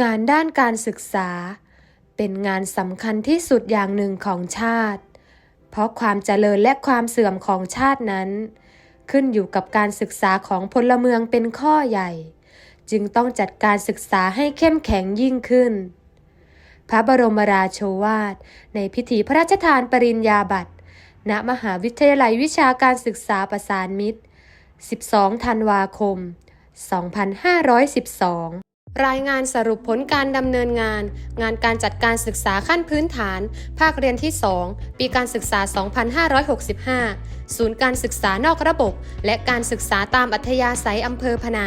งานด้านการศึกษา เป็นงานสำคัญที่สุดอย่างหนึ่งของชาติ เพราะความเจริญและความเสื่อมของชาตินั้น ขึ้นอยู่กับการศึกษาของพลเมืองเป็นข้อใหญ่ จึงต้องจัดการศึกษาให้เข้มแข็งยิ่งขึ้น พระบรมราโชวาท ในพิธีพระราชทานปริญญาบัตร ณ มหาวิทยาลัยวิชาการศึกษาประสานมิตร 12 ธันวาคม 2512 รายงานสรุปผลการดำเนินงาน งานการจัดการศึกษาขั้นพื้นฐาน ภาคเรียนที่ 2 ปีการศึกษา 2565 ศูนย์การศึกษานอกระบบ และการศึกษาตามอัธยาศัยอำเภอพนา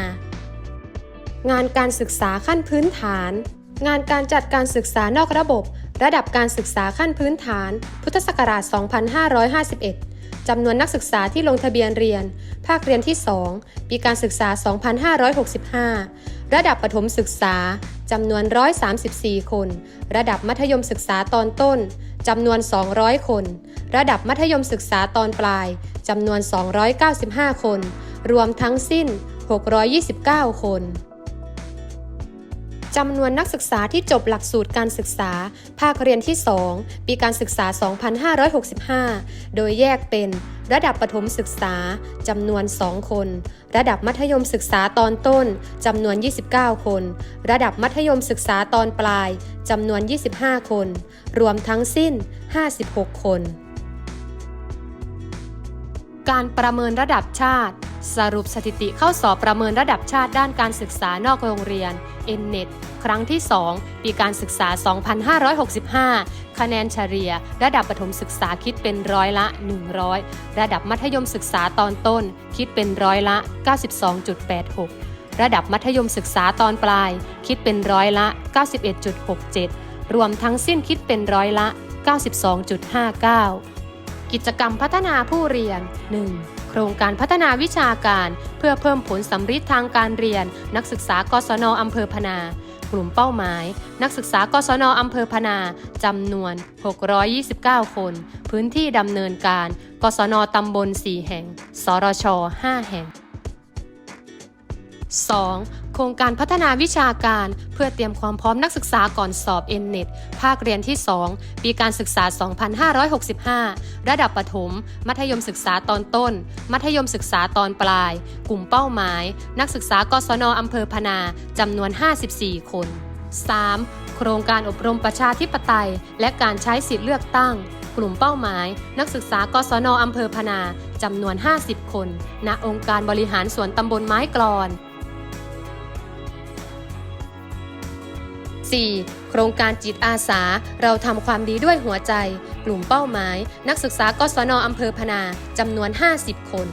งานการศึกษาขั้นพื้นฐาน งานการจัดการศึกษานอกระบบ ระดับการศึกษาขั้นพื้นฐาน พุทธศักราช 2551 จำนวนนักศึกษาที่ลงทะเบียนเรียน ภาคเรียนที่ 2 ปีการศึกษา 2565 ระดับประถมศึกษา จำนวน 134 คน ระดับมัธยมศึกษาตอนต้น จำนวน 200 คน ระดับมัธยมศึกษาตอนปลาย จำนวน 295 คน รวมทั้งสิ้น 629 คน จำนวนนักศึกษาที่จบหลักสูตรการศึกษา ภาคเรียนที่ 2 ปีการศึกษา 2565 โดยแยกเป็น ระดับประถมศึกษาจำนวน 2 คน ระดับมัธยมศึกษาตอนต้นจำนวน 29 คน ระดับมัธยมศึกษาตอนปลายจำนวน 25 คน รวมทั้งสิ้น 56 คน การประเมินระดับชาติ สรุปสถิติเข้าสอบประเมินระดับชาติด้านการศึกษานอกโรงเรียน n n e t ครั้งที่ 2 ปีการศึกษา 2565 คะแนนเฉลี่ย ระดับประถมศึกษาคิดเป็นร้อยละ 100 ระดับมัธยมศึกษาตอนต้น คิดเป็นร้อยละ 92.86 ระดับมัธยมศึกษาตอนปลาย คิดเป็นร้อยละ 91.67 รวมทั้งสิ้นคิดเป็นร้อยละ 92.59 กิจกรรมพัฒนาผู้เรียน 1. โครงการพัฒนาวิชาการ เพื่อเพิ่มผลสัมฤทธิ์ทางการเรียน นักศึกษากศนอำเภอพนา กลุ่มเป้าหมาย นักศึกษากศนอำเภอพนาจำนวน 629 คน พื้นที่ดำเนินการ กศนตำบล 4 แห่ง สรช 5 แห่ง 2. โครงการพัฒนาวิชาการเพื่อเตรียมความพร้อมนักศึกษาก่อนสอบ n n e t ภาคเรียนที่ 2 ปีการศึกษา 2565 ระดับประถม มัธยมศึกษาตอนต้น มัธยมศึกษาตอนปลาย กลุ่มเป้าหมาย นักศึกษากศนอำเภอพนาจำนวน 54 คน 3. โครงการอบรมประชาธิปไตย และการใช้สิทธิเลือกตั้ง กลุ่มเป้าหมาย นักศึกษากศนอำเภอพนาจำนวน 50 คน ณ องค์การบริหารส่วนตำบลไม้กลอน 4. โครงการจิตอาสา เราทำความดีด้วยหัวใจ กลุ่มเป้าหมาย นักศึกษากศนอำเภอพนาจำนวน 50 คน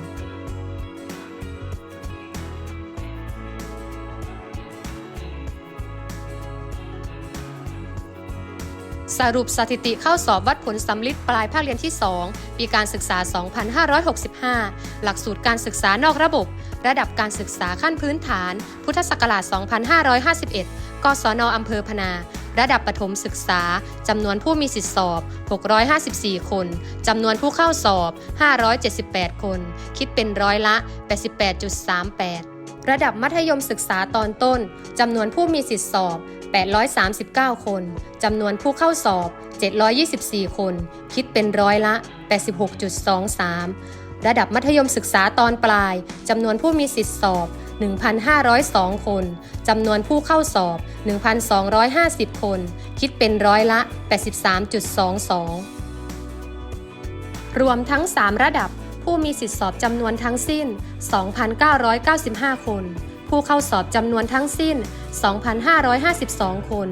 สรุปสถิติเข้าสอบวัดผลสำลิดปลายภาคเรียนที่ 2 ปีการศึกษา 2565 หลักสูตรการศึกษานอกระบบ ระดับการศึกษาขั้นพื้นฐาน พุทธศักราช 2551 กศนอำเภอพนา ระดับประถมศึกษา จำนวนผู้มีสิทธิสอบ 654 คน จำนวนผู้เข้าสอบ 578 คน คิดเป็นร้อยละ 88.38 ระดับมัธยมศึกษาตอนต้น จำนวนผู้มีสิทธิสอบ 839 คน จำนวนผู้เข้าสอบ 724 คน คิดเป็นร้อยละ 86.23 ระดับมัธยมศึกษาตอนปลายจำนวนผู้มีสิทธิสอบ 1,502 คนจำนวนผู้เข้าสอบ 1,250 คน คิดเป็นร้อยละ 83.22 รวมทั้ง 3 ระดับผู้มีสิทธิสอบจำนวนทั้งสิ้น 2,995 คน ผู้เข้าสอบจำนวนทั้งสิ้น 2,552 คน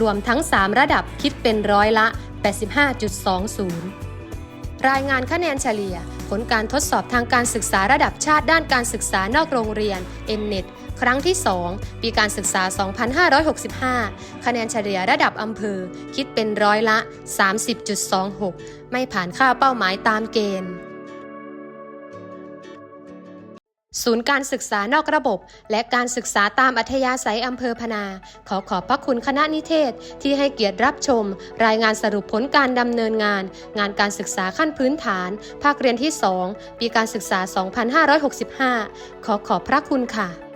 รวมทั้ง 3 ระดับคิดเป็นร้อยละ 85.20 รายงานคะแนนเฉลี่ย ลการทดสอบทางการศึกษาระดับชาติด้านการศึกษานอกโรงเรียน n n e t ครั้งที่ 2 ปีการศึกษา 2565 คะแนนเฉลี่ยระดับอำเภอ คิดเป็นร้อยละ 30.26 ไม่ผ่านค่าเป้าหมายตามเกณฑ์ ศูนย์การศึกษานอกระบบ และการศึกษาตามอัธยาศัยอำเภอพนา ขอขอบพระคุณคณะนิเทศที่ให้เกียรติรับชม รายงานสรุปผลการดำเนินงาน งานการศึกษาขั้นพื้นฐาน ภาคเรียนที่ 2 ปีการศึกษา 2565 ขอขอบพระคุณค่ะ